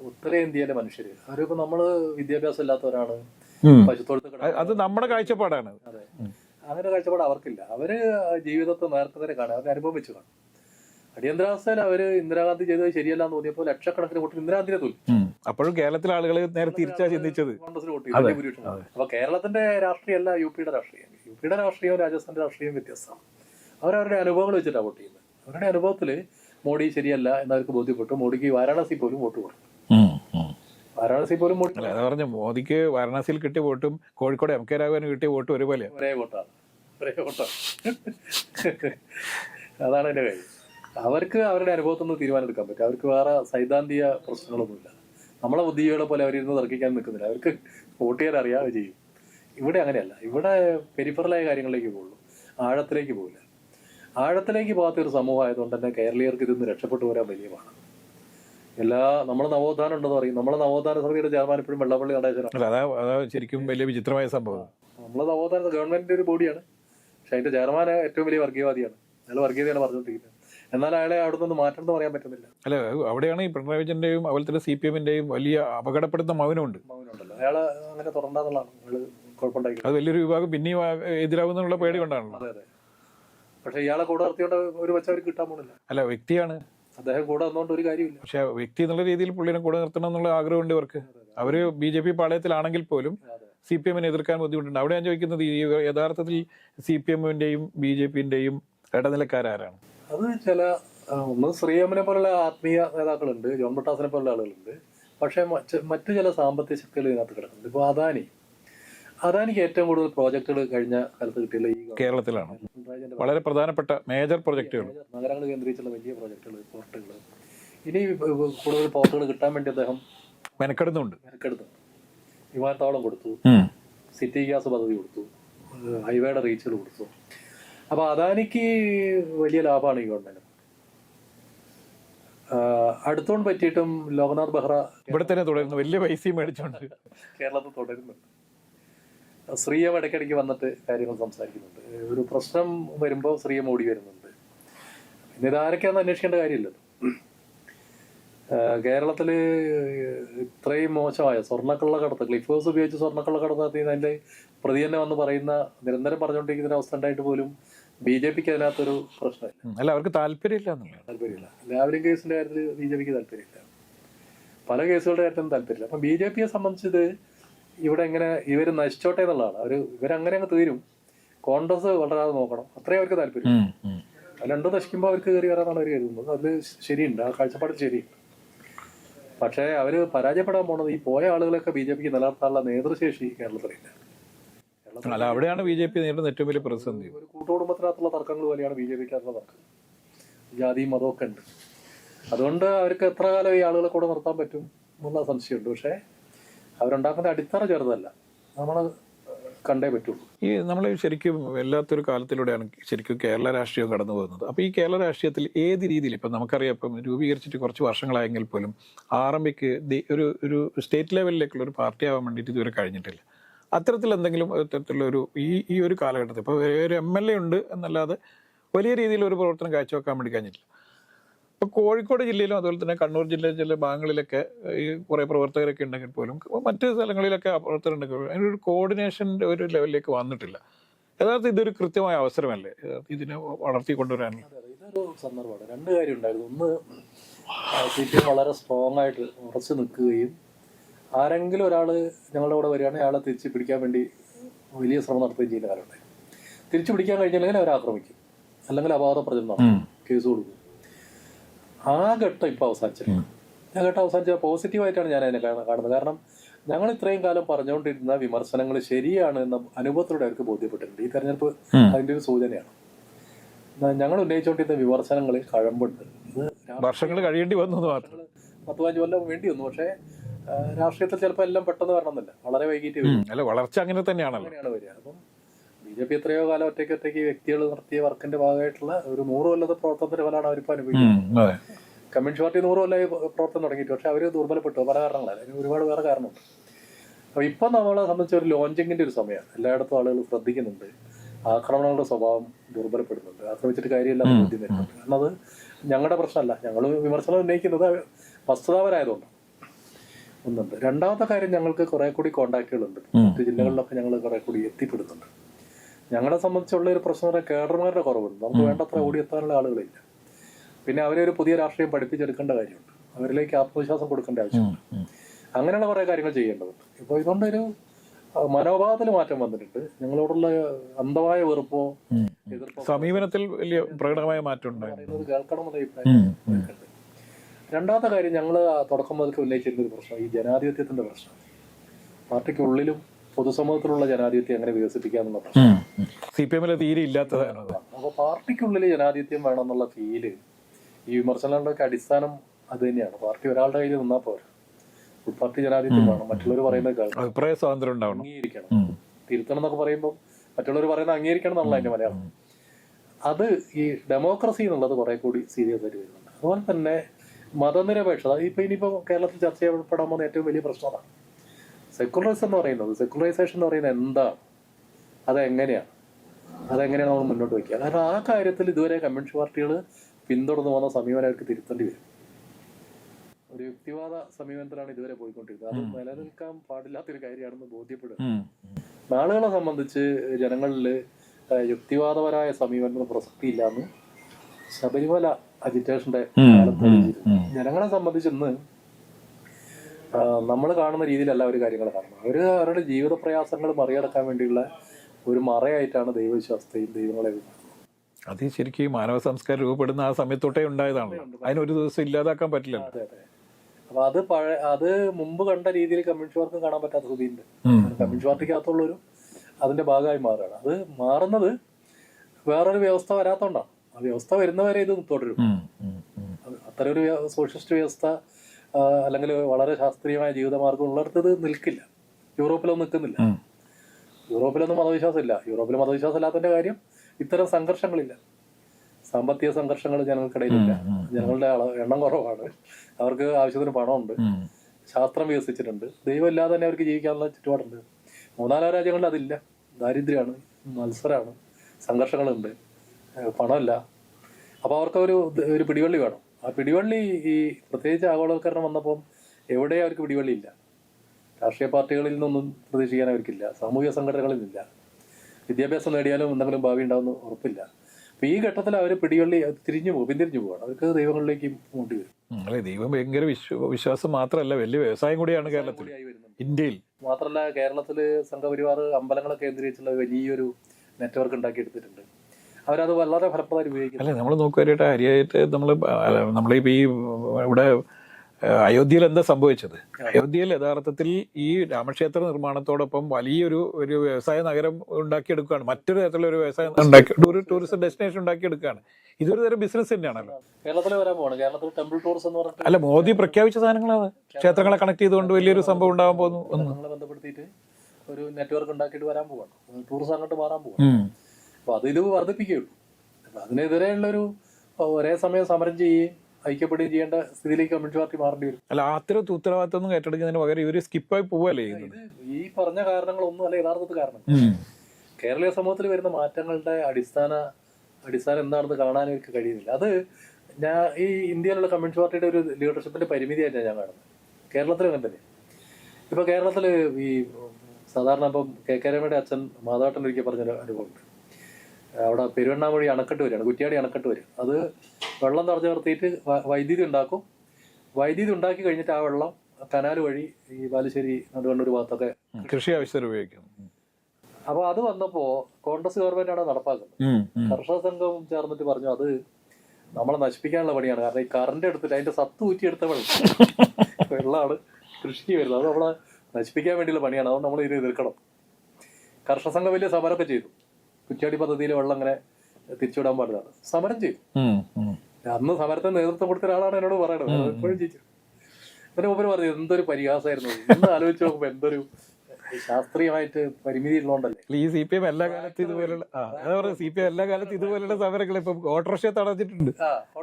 [SPEAKER 2] ഉത്തരേന്ത്യയിലെ മനുഷ്യർ അവരിപ്പോ നമ്മൾ വിദ്യാഭ്യാസം ഇല്ലാത്തവരാണ്
[SPEAKER 1] അത് നമ്മുടെ കാഴ്ചപ്പാടാണ്
[SPEAKER 2] അങ്ങനെ കാഴ്ചപ്പാട് അവർക്കില്ല. അവർ ജീവിതത്തെ നേരത്തെ തന്നെ കാണും അവരുടെ അനുഭവം വെച്ച് കാണും അടിയന്തരാവസ്ഥയിൽ അവർ ഇന്ദിരാഗാന്ധി ചെയ്തത് ശരിയല്ല എന്ന് തോന്നിയപ്പോൾ ലക്ഷക്കണക്കിന് വോട്ട് ഇന്ദിരാഗാന്ധിനെ തോന്നി
[SPEAKER 1] അപ്പോഴും കേരളത്തിലെ ആളുകൾ നേരെ തിരിച്ചാ ചിന്തിച്ചത്.
[SPEAKER 2] കോൺഗ്രസിന് വോട്ട് ചെയ്തു. അപ്പൊ കേരളത്തിന്റെ രാഷ്ട്രീയമല്ല യു പിയുടെ രാഷ്ട്രീയം. യു പിയുടെ രാഷ്ട്രീയവും രാജസ്ഥാന്റെ രാഷ്ട്രീയവും വ്യത്യസ്തമാണ്. അവരവരുടെ അനുഭവങ്ങൾ വെച്ചിട്ടാണ് വോട്ട് ചെയ്യുന്നത്. അവരുടെ അനുഭവത്തിൽ മോഡി ശരിയല്ല എന്നവർക്ക് ബോധ്യപ്പെട്ടു. മോഡിക്ക് വാരാണസി പോലും വോട്ട് കൊടുത്തു. വാരാണസി പോലും വോട്ട്
[SPEAKER 1] അല്ല അതാ പറഞ്ഞ മോദിക്ക് വാരാണസിയിൽ കിട്ടിയ വോട്ടും കോഴിക്കോട് എം കെ രാഘവന് കിട്ടിയ വോട്ടും ഒരുപോലെ.
[SPEAKER 2] ഒരേ വോട്ടാണ്. ഒരേ വോട്ടാണ്. അതാണ് എന്റെ കാര്യം. അവർക്ക് അവരുടെ അനുഭവത്തിൽ നിന്ന് തീരുമാനമെടുക്കാൻ പറ്റും അവർക്ക് വേറെ സൈദ്ധാന്തിക പ്രശ്നങ്ങളൊന്നുമില്ല. നമ്മളെ ബുദ്ധികളെ പോലെ അവരിരുന്ന് തർക്കിക്കാൻ നിൽക്കുന്നില്ല. അവർക്ക് വോട്ട് ചെയ്യാൻ അറിയാതെ ചെയ്യും. ഇവിടെ അങ്ങനെയല്ല. ഇവിടെ പെരിഫറലായ കാര്യങ്ങളിലേക്ക് പോകുള്ളൂ. ആഴത്തിലേക്ക് പോകില്ല ആഴത്തിലേക്ക് പോകാത്ത ഒരു സമൂഹമായതുകൊണ്ട് തന്നെ കേരളീയർക്ക് ഇതിന്ന് രക്ഷപ്പെട്ടു വരാൻ വലിയമാണ് എല്ലാ നമ്മൾ നവോത്ഥാനം ഉണ്ടെന്ന് പറയും. നമ്മളെ നവോത്ഥാന സമിതിയുടെ ചെയർമാൻ ഇപ്പോഴും വെള്ളപ്പള്ളി നടേശനാണ്.
[SPEAKER 1] അതാ ശരിക്കും വലിയ വിചിത്രമായ സംഭവം.
[SPEAKER 2] നമ്മളെ നവോത്ഥാന ഗവൺമെന്റിന്റെ ഒരു ബോഡിയാണ്. പക്ഷെ അതിന്റെ ചെയർമാൻ ഏറ്റവും വലിയ വർഗീയവാദിയാണ്. അയാൾ വർഗീയതയാണ് പറഞ്ഞുകൊണ്ടിരിക്കുന്നത്. എന്നാൽ അയാളെ അവിടെ നിന്ന് മാറ്റം എന്ന് പറയാൻ പറ്റുന്നില്ല.
[SPEAKER 1] അല്ല അവിടെയാണ് ഈ പിണറായി വിജയന്റെയും അതുപോലെ തന്നെ സി പി എമ്മിന്റെയും വലിയ അപകടപ്പെടുന്ന മൗനമുണ്ട്.
[SPEAKER 2] മൗനമുണ്ടല്ലോ. അയാൾ അങ്ങനെ തുറണ്ടാന്നുള്ളതാണ്
[SPEAKER 1] അത് വലിയൊരു വിഭാഗം പിന്നെയും ആ എതിരാകുന്നുള്ള പേടി കൊണ്ടാണല്ലോ.
[SPEAKER 2] അതെ അതെ. പക്ഷെ ഇയാളെ കൂടെ നിർത്തിയോണ്ട് ഒരു വെച്ച അവർക്ക് കിട്ടാൻ പോണില്ല.
[SPEAKER 1] അല്ല വ്യക്തിയാണ്.
[SPEAKER 2] അദ്ദേഹം കൂടെ വന്നുകൊണ്ട് ഒരു കാര്യമില്ല.
[SPEAKER 1] പക്ഷെ വ്യക്തി എന്നുള്ള രീതിയിൽ പുള്ളിനെ കൂടെ നിർത്തണം എന്നുള്ള ആഗ്രഹമുണ്ട് ഇവർക്ക്. അവർ ബി ജെ പി പാളയത്തിലാണെങ്കിൽ പോലും സി പി എമ്മിനെ എതിർക്കാൻ ബുദ്ധിമുട്ടുണ്ട്. അവിടെ ഞാൻ ചോദിക്കുന്നത് യഥാർത്ഥത്തിൽ സി പി എമ്മിന്റെയും ബി ജെ പിന്റെയും ഇടനിലക്കാരാരാണ്?
[SPEAKER 2] അത് ചില ഒന്ന് ശ്രീയമ്മനെ പോലുള്ള ആത്മീയ നേതാക്കളുണ്ട് ജോൺ ബട്ടാസിനെ പോലുള്ള ആളുകളുണ്ട്. പക്ഷേ മറ്റു ചില സാമ്പത്തിക ശക്തികൾ ഇതിനകത്ത് കിടക്കുന്നുണ്ട്. ഇപ്പോൾ അദാനി. അദാനിക്ക് ഏറ്റവും കൂടുതൽ പ്രോജക്റ്റുകൾ കഴിഞ്ഞ കാലത്ത് കിട്ടിയുള്ള ഈ
[SPEAKER 1] കേരളത്തിലാണ്. വളരെ പ്രധാനപ്പെട്ട മേജർ പ്രോജക്റ്റുകൾ.
[SPEAKER 2] നഗരങ്ങൾ കേന്ദ്രീകരിച്ചുള്ള വലിയ പ്രോജക്റ്റുകൾ പോർട്ടുകൾ. ഇനി കൂടുതൽ പോർട്ടുകൾ കിട്ടാൻ വേണ്ടി അദ്ദേഹം
[SPEAKER 1] മെനക്കെടുന്നുണ്ട്.
[SPEAKER 2] മെനക്കെടുത്തു വിമാനത്താവളം കൊടുത്തു. സിറ്റി ഗ്യാസ് പദ്ധതി കൊടുത്തു. ഹൈവേയുടെ റീച്ചുകൾ കൊടുത്തു. അപ്പൊ അദാനിക്ക് വലിയ ലാഭമാണ് ഈ ഗവൺമെന്റ്. അടുത്തോണ്ട് പറ്റിയിട്ടും ലോകനാഥ് ബെഹ്റ
[SPEAKER 1] ഇവിടെ തന്നെ തുടരുന്നു. വലിയ പൈസയും മേടിച്ചോണ്ട്.
[SPEAKER 2] കേരളത്തിൽ തുടരുന്നുണ്ട് ശ്രീയം ഇടയ്ക്കിടയ്ക്ക് വന്നിട്ട് കാര്യങ്ങൾ സംസാരിക്കുന്നുണ്ട്. ഒരു പ്രശ്നം വരുമ്പോൾ ശ്രീയം ഓടി വരുന്നുണ്ട്. പിന്നെ ഇതാരൊക്കെയാണെന്ന് അന്വേഷിക്കേണ്ട കാര്യമില്ലല്ലോ. ആഹ് കേരളത്തിൽ ഇത്രയും മോശമായ സ്വർണക്കള്ള കടത്ത് ക്ലിഫ് ഹൗസ് ഉപയോഗിച്ച് സ്വർണക്കള്ള കടത്ത് നടത്തി അതിന്റെ പ്രതി തന്നെ വന്ന് പറയുന്ന നിരന്തരം പറഞ്ഞുകൊണ്ടിരിക്കുന്ന അവസ്ഥ ഉണ്ടായിട്ട് പോലും ബി ജെ പിക്ക് അതിനകത്തൊരു പ്രശ്നമില്ല.
[SPEAKER 1] അല്ല അവർക്ക് താല്പര്യമില്ല
[SPEAKER 2] താല്പര്യമില്ല. ലാവലിൻ കേസിന്റെ കാര്യത്തിൽ ബി ജെ പിക്ക് താല്പര്യമില്ല. പല കേസുകളുടെ കാര്യത്തിലും താല്പര്യമില്ല. അപ്പം ബി ജെ പിയെ സംബന്ധിച്ചത് ഇവിടെ എങ്ങനെ ഇവർ നശിച്ചോട്ടെ എന്നുള്ളതാണ്. അവർ ഇവരങ്ങനെ അങ്ങ് തീരും. കോൺഗ്രസ് വളരാതെ നോക്കണം. അത്രയും അവർക്ക് താല്പര്യം. രണ്ടും നശിക്കുമ്പോൾ അവർക്ക് കയറി വരാനാണ് അവർ കരുതുന്നത്. അത് ശരിയുണ്ട്. ആ കാഴ്ചപ്പാട് ശരിയുണ്ട്. പക്ഷേ അവർ പരാജയപ്പെടാൻ പോണത് ഈ പോയ ആളുകളൊക്കെ ബി ജെ പിക്ക് നിലനിർത്താനുള്ള നേതൃശേഷി കേരളത്തിലില്ല കേരളത്തിൽ
[SPEAKER 1] അല്ല അവിടെയാണ് ബി ജെ പി നേരിടുന്ന ഏറ്റവും വലിയ പ്രതിസന്ധി.
[SPEAKER 2] ഒരു കൂട്ടുകുടുംബത്തിനകത്തുള്ള തർക്കങ്ങൾ പോലെയാണ് ബി ജെ പിക്കകത്തുള്ള തർക്കം. ജാതിയും മതമൊക്കെ ഉണ്ട്. അതുകൊണ്ട് അവർക്ക് എത്ര കാലം ഈ ആളുകളെ കൂടെ നിർത്താൻ പറ്റും എന്നുള്ള സംശയമുണ്ട്. പക്ഷേ അവരുണ്ടാക്കുന്ന അടിത്തറ ചെറുതല്ല. നമ്മൾ കണ്ടേ പറ്റുള്ളൂ
[SPEAKER 1] ഈ നമ്മൾ ശരിക്കും വല്ലാത്തൊരു കാലത്തിലൂടെയാണ് ശരിക്കും കേരള രാഷ്ട്രീയം കടന്നു പോകുന്നത്. അപ്പോൾ ഈ കേരള രാഷ്ട്രീയത്തിൽ ഏത് രീതിയിൽ ഇപ്പം നമുക്കറിയാം ഇപ്പം രൂപീകരിച്ചിട്ട് കുറച്ച് വർഷങ്ങളായെങ്കിൽ പോലും പിക്ക് ഒരു ഒരു സ്റ്റേറ്റ് ലെവലിലേക്കുള്ള ഒരു പാർട്ടി ആവാൻ വേണ്ടിയിട്ട് ഇതുവരെ കഴിഞ്ഞിട്ടില്ല. അത്തരത്തിൽ എന്തെങ്കിലും തരത്തിലുള്ള ഒരു ഈ ഈ ഒരു കാലഘട്ടത്തിൽ ഇപ്പോൾ ഒരു എം എൽ എ ഉണ്ട് എന്നല്ലാതെ വലിയ രീതിയിൽ ഒരു പ്രവർത്തനം കാഴ്ചവെക്കാൻ വേണ്ടി കഴിഞ്ഞിട്ടില്ല. ഇപ്പൊ കോഴിക്കോട് ജില്ലയിലും അതുപോലെ തന്നെ കണ്ണൂർ ജില്ലയിലെ ചില ഭാഗങ്ങളിലൊക്കെ ഈ കുറെ പ്രവർത്തകരൊക്കെ ഉണ്ടെങ്കിൽ പോലും മറ്റു സ്ഥലങ്ങളിലൊക്കെ പ്രവർത്തകരുണ്ടെങ്കിൽ പോലും അതിനൊരു കോർഡിനേഷന്റെ ഒരു ലെവലിലേക്ക് വന്നിട്ടില്ല. യഥാർത്ഥം ഇതൊരു കൃത്യമായ അവസരമല്ലേ? ഇതിനെ വളർത്തി
[SPEAKER 2] കൊണ്ടുവരാൻ. ഇതൊരു സന്ദർഭമാണ്. രണ്ട് കാര്യം ഉണ്ടായിരുന്നു. ഒന്ന് സി പി എം വളരെ സ്ട്രോങ് ആയിട്ട് ഉറച്ചു നിൽക്കുകയും ആരെങ്കിലും ഒരാൾ ഞങ്ങളുടെ കൂടെ വരികയാണെങ്കിൽ അയാളെ തിരിച്ചു പിടിക്കാൻ വേണ്ടി വലിയ ശ്രമം നടത്തുകയും ചെയ്യുന്ന കാലമുണ്ടായി തിരിച്ചു പിടിക്കാൻ കഴിഞ്ഞില്ലെങ്കിൽ അവർ ആക്രമിക്കും. അല്ലെങ്കിൽ അപകട പ്രചരണം കേസ് കൊടുക്കും. ആ ഘട്ടം ഇപ്പൊ അവസാനിച്ചിട്ടുണ്ട് ആ ഘട്ടം അവസാനിച്ച പോസിറ്റീവായിട്ടാണ് ഞാൻ അതിനെ കാണുന്നത്. കാരണം ഞങ്ങൾ ഇത്രയും കാലം പറഞ്ഞുകൊണ്ടിരുന്ന വിമർശനങ്ങൾ ശരിയാണ് എന്ന അനുഭവത്തിലൂടെ അവർക്ക് ബോധ്യപ്പെട്ടിട്ടുണ്ട്. ഈ തെരഞ്ഞെടുപ്പ് അതിന്റെ ഒരു സൂചനയാണ്. ഞങ്ങൾ ഉന്നയിച്ചുകൊണ്ടിരുന്ന വിമർശനങ്ങളിൽ കഴമ്പുണ്ട്.
[SPEAKER 1] വർഷങ്ങൾ കഴിയേണ്ടി വന്നു
[SPEAKER 2] പത്ത് പതിനഞ്ച് കൊല്ലം വേണ്ടി വന്നു. പക്ഷേ രാഷ്ട്രീയത്തിൽ ചിലപ്പോൾ എല്ലാം പെട്ടെന്ന് വരണമെന്നില്ല. വളരെ വൈകിട്ട് വരും.
[SPEAKER 1] അല്ല വളർച്ച അങ്ങനെ തന്നെയാണ്
[SPEAKER 2] അങ്ങനെയാണ് വരിക. അപ്പം ബി ജെ പി എത്രയോ കാലം ഒറ്റയ്ക്ക് ഒറ്റയ്ക്ക് വ്യക്തികൾ നടത്തിയ വർക്കിന്റെ ഭാഗമായിട്ടുള്ള ഒരു നൂറ് കൊല്ലത്തെ പ്രവർത്തനത്തിന്റെ ഫലമാണ് അവരിപ്പോൾ അനുഭവിക്കുന്നത്. കമ്മ്യൂണിസ്റ്റ് പാർട്ടി നൂറ് കൊല്ലമായി പ്രവർത്തനം തുടങ്ങിയിട്ട്. പക്ഷെ അവർ ദുർബലപ്പെട്ടു പല കാരണങ്ങളാൽ. അതിന് ഒരുപാട് വേറെ കാരണമുണ്ട്. അപ്പോൾ ഇപ്പം നമ്മളെ സംബന്ധിച്ച് ഒരു ലോഞ്ചിങ്ങിന്റെ ഒരു സമയമാണ് എല്ലായിടത്തും ആളുകൾ ശ്രദ്ധിക്കുന്നുണ്ട്. ആക്രമണങ്ങളുടെ സ്വഭാവം ദുർബലപ്പെടുന്നുണ്ട്. ആക്രമിച്ചിട്ട് കാര്യമില്ല ബുദ്ധി വരുന്നുണ്ട് കാരണം അത് ഞങ്ങളുടെ പ്രശ്നമല്ല. ഞങ്ങൾ വിമർശനം ഉന്നയിക്കുന്നത് വസ്തുതാപരായതുകൊണ്ട് ഒന്നുണ്ട്. രണ്ടാമത്തെ കാര്യം ഞങ്ങൾക്ക് കുറെ കൂടി കോണ്ടാക്റ്റുകളുണ്ട് മറ്റു ജില്ലകളിലൊക്കെ ഞങ്ങൾ കുറെ കൂടി എത്തിപ്പെടുന്നുണ്ട്. ഞങ്ങളെ സംബന്ധിച്ചുള്ള ഒരു പ്രശ്നം പറഞ്ഞാൽ കേഡർമാരുടെ കുറവുണ്ട്. നമുക്ക് വേണ്ടത്ര ഓടിയെത്താനുള്ള ആളുകളില്ല. പിന്നെ അവരെ ഒരു പുതിയ രാഷ്ട്രീയം പഠിപ്പിച്ചെടുക്കേണ്ട കാര്യമുണ്ട്. അവരിലേക്ക് ആത്മവിശ്വാസം കൊടുക്കേണ്ട ആവശ്യമുണ്ട് അങ്ങനെയുള്ള കുറേ കാര്യങ്ങൾ ചെയ്യേണ്ടതുണ്ട്. ഇപ്പോൾ ഇതുകൊണ്ടൊരു മനോഭാവത്തിൽ മാറ്റം വന്നിട്ടുണ്ട്. ഞങ്ങളോടുള്ള അന്ധമായ വെറുപ്പോ എതിർപ്പോ
[SPEAKER 1] സമീപനത്തിൽ വലിയ പ്രകടമായ മാറ്റം
[SPEAKER 2] കേൾക്കണമെന്ന് അഭിപ്രായം രണ്ടാമത്തെ കാര്യം ഞങ്ങൾ തുടക്കം മുതൽക്ക് ഉന്നയിച്ചിരുന്ന ഒരു പ്രശ്നം ഈ ജനാധിപത്യത്തിന്റെ പ്രശ്നം പാർട്ടിക്കുള്ളിലും പൊതുസമൂഹത്തിലുള്ള ജനാധിപത്യം എങ്ങനെ വികസിപ്പിക്കാന്നുള്ള പ്രശ്നം.
[SPEAKER 1] സി പി എമ്മിൽ തീരെ ഇല്ലാത്തതാണ്
[SPEAKER 2] അപ്പൊ പാർട്ടിക്കുള്ളിൽ ജനാധിപത്യം വേണമെന്നുള്ള ഫീൽ ഈ വിമർശനങ്ങളുടെയൊക്കെ അടിസ്ഥാനം അത് തന്നെയാണ്. പാർട്ടി ഒരാളുടെ കയ്യിൽ നിന്നാ പോരാ. ഫുൾ പാർട്ടി ജനാധിപത്യം വേണം. മറ്റുള്ളവർ പറയുന്നത്
[SPEAKER 1] അഭിപ്രായ സ്വാതന്ത്ര്യം ഉണ്ടാവണം.
[SPEAKER 2] അംഗീകരിക്കണം. തിരുത്തണം എന്നൊക്കെ പറയുമ്പോൾ മറ്റുള്ളവർ പറയുന്നത് അംഗീകരിക്കണം എന്നുള്ള അതിന്റെ മലയാളം. അത് ഈ ഡെമോക്രസി എന്നുള്ളത് കുറെ കൂടി സീരിയസ് ആയിട്ട് വരുന്നുണ്ട്. അതുപോലെ തന്നെ മതനിരപേക്ഷത. ഇപ്പൊ ഇനിയിപ്പോ കേരളത്തിൽ ചർച്ച ചെയ്യപ്പെടാൻ പോകുന്ന ഏറ്റവും വലിയ പ്രശ്നം അതാണ്. സെക്കുലറിസം എന്ന് പറയുന്നത് സെക്കുലറൈസേഷൻ എന്ന് പറയുന്നത് എന്താണ് അതെങ്ങനെയാണ് അതെങ്ങനെയാണ് നമ്മൾ മുന്നോട്ട് വയ്ക്കുക? കാരണം ആ കാര്യത്തിൽ ഇതുവരെ കമ്മ്യൂണിസ്റ്റ് പാർട്ടികൾ പിന്തുടർന്നു പോകുന്ന സമീപനം അവർക്ക് തിരുത്തേണ്ടി വരും. ഒരു യുക്തിവാദ സമീപനത്തിലാണ് ഇതുവരെ പോയിക്കൊണ്ടിരിക്കുന്നത് അത് നിലനിൽക്കാൻ പാടില്ലാത്തൊരു കാര്യമാണെന്ന് ബോധ്യപ്പെടുക. നാളുകളെ സംബന്ധിച്ച് ജനങ്ങളിൽ യുക്തിവാദപരമായ സമീപനത്തിന് പ്രസക്തി ഇല്ലാന്ന് ശബരിമല അജിറ്റേഷന്റെ കാലത്ത്. ജനങ്ങളെ സംബന്ധിച്ച് ഇന്ന് നമ്മൾ കാണുന്ന രീതിയിലല്ല അവർ കാര്യങ്ങൾ കാണുന്നത്. അവർ അവരുടെ ജീവിത പ്രയാസങ്ങൾ മറികടക്കാൻ വേണ്ടിയുള്ള ഒരു മറയായിട്ടാണ് ദൈവവിശ്വാസത്തെയും ദൈവങ്ങളെ കാണുന്നത്.
[SPEAKER 1] അത് ശരിക്കും മാനവ സംസ്കാരം രൂപപ്പെടുന്ന ആ സമയത്തൊട്ടേ ഉണ്ടായതാണല്ലോ. അതിനൊരു ദിവസം ഇല്ലാതാക്കാൻ പറ്റില്ല
[SPEAKER 2] അതെ അതെ. അപ്പൊ അത് പഴയ അത് മുമ്പ് കണ്ട രീതിയിൽ കമ്മ്യൂണിസ്റ്റ് കാണാൻ പറ്റാത്ത സ്ഥിതിയുണ്ട്. കമ്മ്യൂണിസ്റ്റ് പാർട്ടിക്കകത്തുള്ളൊരു അതിന്റെ ഭാഗമായി മാറുകയാണ്. അത് മാറുന്നത് വേറൊരു വ്യവസ്ഥ വരാത്തോണ്ടാണ്. ആ വ്യവസ്ഥ വരുന്നവരെ ഇത് തുടരും. അത്ര. അത്തരം ഒരു സോഷ്യലിസ്റ്റ് വ്യവസ്ഥ അല്ലെങ്കിൽ വളരെ ശാസ്ത്രീയമായ ജീവിതമാർഗം ഉള്ളിടത്ത് ഇത് നിൽക്കില്ല. യൂറോപ്പിലൊന്നും നിൽക്കുന്നില്ല. യൂറോപ്പിലൊന്നും മതവിശ്വാസമില്ല. യൂറോപ്പിൽ മതവിശ്വാസമില്ലാത്തതിന്റെ കാര്യം ഇത്തരം സംഘർഷങ്ങളില്ല. സാമ്പത്തിക സംഘർഷങ്ങൾ ജനങ്ങൾക്കിടയിലില്ല. ജനങ്ങളുടെ എണ്ണം കുറവാണ്. അവർക്ക് ആവശ്യത്തിന് പണമുണ്ട്. ശാസ്ത്രം വികസിച്ചിട്ടുണ്ട്. ദൈവം ഇല്ലാതെ തന്നെ അവർക്ക് ജീവിക്കാനുള്ള ചുറ്റുപാടുണ്ട്. മൂന്നാലോ രാജ്യങ്ങളിൽ അതില്ല. ദാരിദ്ര്യമാണ് മത്സരമാണ് സംഘർഷങ്ങളുണ്ട്. പണമില്ല. അപ്പോൾ അവർക്ക് ഒരു ഒരു പിടിവള്ളി വേണം. ആ പിടിവള്ളി ഈ പ്രത്യേകിച്ച് ആഗോളവൽക്കരണം വന്നപ്പം എവിടെ അവർക്ക് പിടിവള്ളി ഇല്ല രാഷ്ട്രീയ പാർട്ടികളിൽ നിന്നൊന്നും പ്രതീക്ഷിക്കാൻ അവർക്കില്ല. സാമൂഹിക സംഘടനകളിൽ ഇല്ല വിദ്യാഭ്യാസം നേടിയാലും എന്തെങ്കിലും ഭാവി ഉണ്ടാവുമെന്ന് ഉറപ്പില്ല. അപ്പൊ ഈ ഘട്ടത്തിൽ അവർ പിടിവള്ളി തിരിഞ്ഞു പോകും പിന്തിരിഞ്ഞു പോവാണ്. അവർക്ക് ദൈവങ്ങളിലേക്ക് മുണ്ടി വരും.
[SPEAKER 1] അല്ലെ ദൈവം ഭയങ്കര വിശ്വാസം മാത്രമല്ല വലിയ വ്യവസായം കൂടിയാണ് കേരളത്തിൽ ഇന്ത്യയിൽ.
[SPEAKER 2] മാത്രമല്ല കേരളത്തിൽ സംഘപരിവാർ അമ്പലങ്ങളെ കേന്ദ്രീകരിച്ചുള്ള വലിയൊരു നെറ്റ്വർക്ക് ഉണ്ടാക്കിയെടുത്തിട്ടുണ്ട്. അവരത് വളരെ ഫലപ്രദമായി ഉപയോഗിക്കും
[SPEAKER 1] അല്ലെ നമ്മൾ നോക്കുവാനായിട്ട് ഹരിയായിട്ട് നമ്മൾ നമ്മളിപ്പോൾ ഈ ഇവിടെ അയോധ്യയിൽ എന്താ സംഭവിച്ചത്? അയോധ്യയിൽ യഥാർത്ഥത്തിൽ ഈ രാമക്ഷേത്ര നിർമ്മാണത്തോടൊപ്പം വലിയൊരു ഒരു വ്യവസായ നഗരം ഉണ്ടാക്കിയെടുക്കുകയാണ്. മറ്റൊരു തരത്തിലുള്ള ഒരു വ്യവസായ ഉണ്ടാക്കി ഒരു ടൂറിസം ഡെസ്റ്റിനേഷൻ ഉണ്ടാക്കിയെടുക്കുകയാണ്. ഇതൊരു തരം ബിസിനസ് തന്നെയാണല്ലോ.
[SPEAKER 2] കേരളത്തിൽ വരാൻ പോകണം കേരളത്തിൽ ടെമ്പിൾ ടൂറിസം എന്ന് പറഞ്ഞിട്ട്
[SPEAKER 1] അല്ല മോദി പ്രഖ്യാപിച്ച സാധനങ്ങളാണ്. ക്ഷേത്രങ്ങളെ കണക്ട് ചെയ്തുകൊണ്ട് വലിയൊരു സംഭവം ഉണ്ടാകാൻ പോകുന്നു. ഒന്ന്
[SPEAKER 2] ബന്ധപ്പെടുത്തിയിട്ട് ഒരു നെറ്റ്വർക്ക് ഉണ്ടാക്കിയിട്ട് വരാൻ പോവാണ്. ടൂറിസം അങ്ങോട്ട് മാറാൻ പോവാണ്.
[SPEAKER 1] ഉം.
[SPEAKER 2] അപ്പൊ അത് ഇത് വർദ്ധിപ്പിക്കുകയുള്ളൂ. അപ്പൊ അതിനെതിരെയുള്ളൊരു ഒരേ സമയം സമരം ചെയ്യുകയും ഐക്യപ്പെടുകയും ചെയ്യേണ്ട സ്ഥിതിയിലേക്ക് കമ്മ്യൂണിസ്റ്റ് പാർട്ടി മാറേണ്ടി വരും.
[SPEAKER 1] അല്ല അത്തരം ഉത്തരവാദിത്തം ഏറ്റെടുക്കുന്നതിന് പകരം ഇവർ സ്കിപ്പായി പോവല്ലേ
[SPEAKER 2] ഇത് ഈ പറഞ്ഞ കാരണങ്ങളൊന്നും അല്ല യഥാർത്ഥത്തിൽ കാരണം. കേരളീയ സമൂഹത്തിൽ വരുന്ന മാറ്റങ്ങളുടെ അടിസ്ഥാന അടിസ്ഥാനം എന്താണെന്ന് കാണാൻ എനിക്ക് കഴിയുന്നില്ല. അത് ഞാൻ ഈ ഇന്ത്യയിലുള്ള കമ്മ്യൂണിസ്റ്റ് പാർട്ടിയുടെ ഒരു ലീഡർഷിപ്പിന്റെ പരിമിതിയായിട്ടാണ് ഞാൻ കാണുന്നത്. കേരളത്തിൽ അങ്ങനെ തന്നെ. ഇപ്പൊ കേരളത്തിൽ ഈ സാധാരണ ഇപ്പം കെ കെ രമയുടെ അച്ഛൻ മാതാട്ടൻ ഒരിക്കൽ പറഞ്ഞൊരു അനുഭവമുണ്ട്. അവിടെ പെരുവണ്ണാമൊഴി അണക്കെട്ട് വരികയാണ് കുറ്റിയാടി അണക്കെട്ട് വരും അത് വെള്ളം നിറഞ്ഞു നിർത്തിയിട്ട് വൈദ്യുതി ഉണ്ടാക്കും. വൈദ്യുതി ഉണ്ടാക്കി കഴിഞ്ഞിട്ട് ആ വെള്ളം കനാൽ വഴി ഈ ബാലുശ്ശേരി നടുവണ്ണൂർ ഭാഗത്തൊക്കെ
[SPEAKER 1] കൃഷി ആവശ്യത്തിന് ഉപയോഗിക്കും.
[SPEAKER 2] അപ്പോൾ അത് വന്നപ്പോൾ കോൺഗ്രസ് ഗവൺമെന്റ് ആണ് നടപ്പാക്കുന്നത്. കർഷക സംഘം ചേർന്നിട്ട് പറഞ്ഞു അത് നമ്മളെ നശിപ്പിക്കാനുള്ള പണിയാണ്. കാരണം ഈ കറണ്ട് എടുത്തിട്ട് അതിന്റെ സത്ത് ഊറ്റി എടുത്ത വെള്ളം വെള്ളമാണ് കൃഷിക്ക് വരുന്നത്. അത് നമ്മളെ നശിപ്പിക്കാൻ വേണ്ടിയുള്ള പണിയാണ്. അതുകൊണ്ട് നമ്മൾ ഇത് എതിർക്കണം. കർഷക സംഘം വലിയ സമരമൊക്കെ ചെയ്തു. കുറ്റ്യാടി പദ്ധതിയിൽ വെള്ളം അങ്ങനെ തിരിച്ചുവിടാൻ പാടില്ലാണ് സമരം ചെയ്തു.
[SPEAKER 1] ഉം.
[SPEAKER 2] അന്ന് സമരത്തെ നേതൃത്വം കൊടുത്ത ഒരാളാണ് എന്നോട് പറയണത്. എപ്പോഴും ചേച്ചി എന്നിട്ട് മൂപ്പര് പറഞ്ഞു എന്തൊരു പരിഹാസമായിരുന്നു ഇന്ന് ആലോചിച്ച് നോക്കുമ്പോ എന്തൊരു ശാസ്ത്രീയമായിട്ട് പരിമിതി ഉള്ളതുകൊണ്ടല്ലേ?
[SPEAKER 1] ഈ സി പി എം എല്ലാ കാലത്തും ഇതുപോലുള്ള പറയുക സി പി എം എല്ലാ കാലത്തും ഇതുപോലുള്ള സമരങ്ങൾ ഇപ്പൊ ഓട്ടോറിക്ഷ തടഞ്ഞിട്ടുണ്ട്.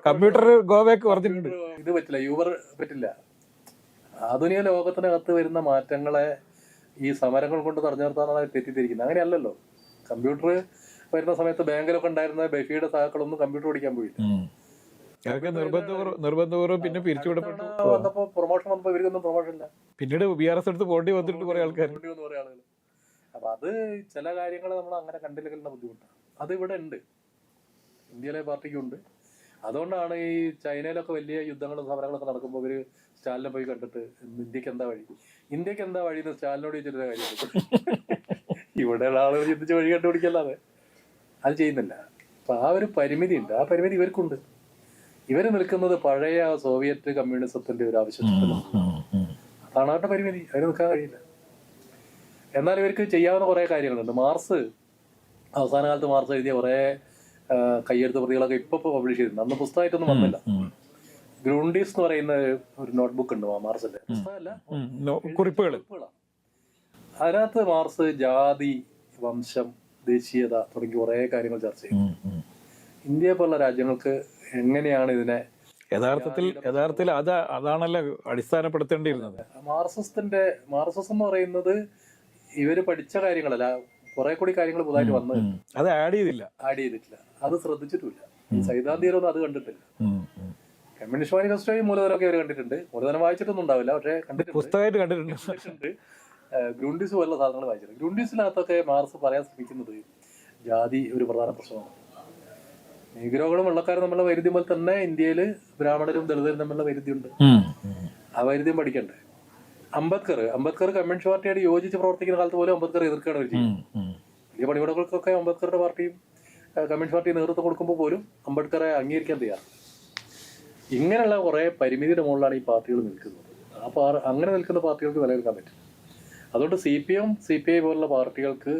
[SPEAKER 1] കമ്പ്യൂട്ടർ ഗോബാക്ക് പറഞ്ഞിട്ടുണ്ട്.
[SPEAKER 2] ഇത് പറ്റില്ല യൂബർ പറ്റില്ല. ആധുനിക ലോകത്തിനകത്ത് വരുന്ന മാറ്റങ്ങളെ ഈ സമരങ്ങൾ കൊണ്ട് തടഞ്ഞു നിർത്താനാണ് അവർ തെറ്റിദ്ധരിക്കുന്നത്. അങ്ങനെയല്ലല്ലോ. കമ്പ്യൂട്ടർ വരുന്ന സമയത്ത് ബാങ്കിലൊക്കെ ഉണ്ടായിരുന്ന ബഫിയുടെ സഹാക്കളൊന്നും കമ്പ്യൂട്ടർ പഠിക്കാൻ പോയില്ല.
[SPEAKER 1] അതൊക്കെ നിർബന്ധപൂർവം നിർബന്ധപൂർവം പിന്നെ പിരിച്ചുവിടപ്പെട്ടു.
[SPEAKER 2] വന്നപ്പോ പ്രൊമോഷൻ വന്നപ്പോ ഇവർക്കൊന്നും പ്രൊമോഷൻ ഇല്ല.
[SPEAKER 1] പിന്നീട് ബി ആർ എസ് എടുത്ത് പോണ്ടി വന്നിട്ട് കുറെ ആൾക്കാർ
[SPEAKER 2] അപ്പൊ അത് ചില കാര്യങ്ങൾ നമ്മൾ അങ്ങനെ കണ്ടില്ലെങ്കിലുള്ള ബുദ്ധിമുട്ടാണ്. അത് ഇവിടെ ഉണ്ട്. ഇന്ത്യയിലെ പാർട്ടിക്കും ഉണ്ട്. അതുകൊണ്ടാണ് ഈ ചൈനയിലൊക്കെ വലിയ യുദ്ധങ്ങളും സമരങ്ങളൊക്കെ നടക്കുമ്പോൾ ഇവർ സ്റ്റാലിനെ പോയി കണ്ടിട്ട് ഇന്ത്യയ്ക്ക് എന്താ വഴി? ഇന്ത്യയ്ക്ക് എന്താ വഴി എന്ന് സ്റ്റാലിനോട് ചോദിച്ചിട്ട് കാര്യം ഇവിടെയുള്ള ആളുകൾ ചിന്തിച്ച് വഴി കണ്ടുപിടിക്കല്ലാതെ. അത് ചെയ്യുന്നില്ല. അപ്പൊ ആ ഒരു പരിമിതി ഉണ്ട് ആ പരിമിതി ഇവർക്കുണ്ട്. ഇവർ നിൽക്കുന്നത് പഴയ സോവിയറ്റ് കമ്മ്യൂണിസത്തിന്റെ ഒരു ആവശ്യത്തിന് അതാണ് അവരുടെ പരിമിതി. അവർ നിൽക്കാൻ കഴിയില്ല. എന്നാൽ ഇവർക്ക് ചെയ്യാവുന്ന കുറേ കാര്യങ്ങളുണ്ട്. മാർസ് അവസാന കാലത്ത് മാർസ് എഴുതിയ കുറേ കയ്യെഴുത്ത് പ്രതികളൊക്കെ ഇപ്പൊ പബ്ലിഷ് ചെയ്തിട്ടുണ്ട്. അന്ന് പുസ്തകമായിട്ടൊന്നും വന്നില്ല. ഗ്രൂണ്ടീസ് എന്ന് പറയുന്ന ഒരു നോട്ട്ബുക്ക് ഉണ്ട് മാർസിന്റെ പുസ്തകമല്ല.
[SPEAKER 1] കുറിപ്പുകൾ.
[SPEAKER 2] അതിനകത്ത് മാർസ് ജാതി വംശം ദേശീയത തുടങ്ങി കുറേ കാര്യങ്ങൾ ചർച്ച ചെയ്യും ഇന്ത്യയെ പോലുള്ള രാജ്യങ്ങൾക്ക് എങ്ങനെയാണ് ഇതിനെ
[SPEAKER 1] യഥാർത്ഥത്തിൽ യഥാർത്ഥത്തിൽ അത് അതാണല്ലോ അടിസ്ഥാനപ്പെടുത്തേണ്ടിയിരുന്നത്.
[SPEAKER 2] മാർസിസത്തിന്റെ മാർസസ് എന്ന് പറയുന്നത് ഇവർ പഠിച്ച കാര്യങ്ങളല്ല കുറെ കൂടി കാര്യങ്ങൾ പുതുതായിട്ട് വന്നു.
[SPEAKER 1] അത് ആഡ് ചെയ്തില്ല.
[SPEAKER 2] ആഡ് ചെയ്തിട്ടില്ല. അത് ശ്രദ്ധിച്ചിട്ടില്ല സൈദ്ധാന്തികരൊന്നും അത് കണ്ടിട്ടില്ല. കമ്മ്യൂണിസ്റ്റ് മാനിഫെസ്റ്റോയും മൂലധനമൊക്കെ അവർ കണ്ടിട്ടുണ്ട്. മൂലധനം വായിച്ചിട്ടൊന്നും ഉണ്ടാവില്ല പക്ഷേ കണ്ടിട്ടുണ്ട്.
[SPEAKER 1] പുസ്തകമായിട്ട് കണ്ടിട്ടുണ്ട്.
[SPEAKER 2] ഗ്രൂണ്ടീസ് പോലുള്ള സാധനങ്ങൾ വായിച്ചത് ഗ്രൂണ്ടീസിനകത്തൊക്കെ മാർസ് പറയാൻ ശ്രമിക്കുന്നത് ജാതി ഒരു പ്രധാന പ്രശ്നമാണ്. നീഗ്രോകളും വെള്ളക്കാരും തമ്മിലുള്ള വൈരുദ്ധ്യം പോലെ തന്നെ ഇന്ത്യയിൽ ബ്രാഹ്മണരും ദളിതരും തമ്മിലുള്ള വൈരുദ്ധ്യമുണ്ട് ആ വൈരുദ്ധ്യം പഠിക്കണ്ടേ? അംബേദ്കർ അംബേദ്കർ കമ്മ്യൂണിസ്റ്റ് പാർട്ടിയായിട്ട് യോജിച്ച് പ്രവർത്തിക്കുന്ന കാലത്ത് പോലും അംബേദ്കർ എതിർക്കുകയാണ് ചെയ്യുന്നത്. വലിയ പണിമുടകൾക്കൊക്കെ അംബേദ്കറുടെ പാർട്ടിയും കമ്മ്യൂണിസ്റ്റ് പാർട്ടി നേതൃത്വം കൊടുക്കുമ്പോൾ പോലും അംബേദ്കറെ അംഗീകരിക്കാൻ തയ്യാറ് ഇങ്ങനെയുള്ള കുറേ പരിമിതിയുടെ മുകളിലാണ് ഈ പാർട്ടികൾ നിൽക്കുന്നത്. ആ പാർ അങ്ങനെ നിൽക്കുന്ന പാർട്ടികൾക്ക് നിലനിൽക്കാൻ പറ്റും അതുകൊണ്ട് C P M C P I പോലുള്ള പാർട്ടികൾക്ക്